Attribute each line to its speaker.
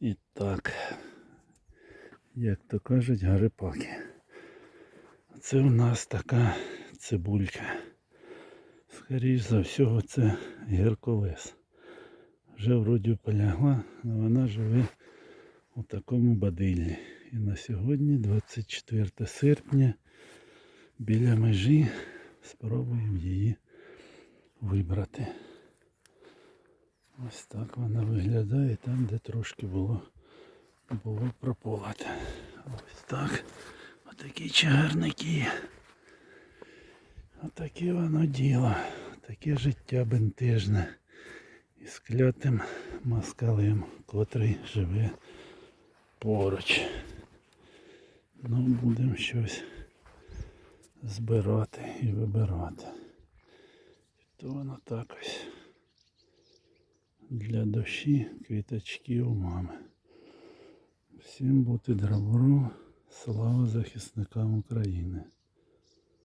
Speaker 1: І так, як то кажуть, гарипаки. Це у нас така цибулька. Скоріш за всього це геркулес. Вже вроді полягла, але вона живе у такому бадиллі. І на сьогодні, 24 серпня, біля межі спробуємо її вибрати. Ось так вона виглядає там, де трошки було, було прополоте. Ось так. Отакі чагарники. Отаке воно діло. Таке життя бентежне. Із клятим москалем, котрий живе поруч. Ну, будемо щось збирати і вибирати. То воно так ось. Для душі квіточків мами. Всім бути добру, слава захисникам України.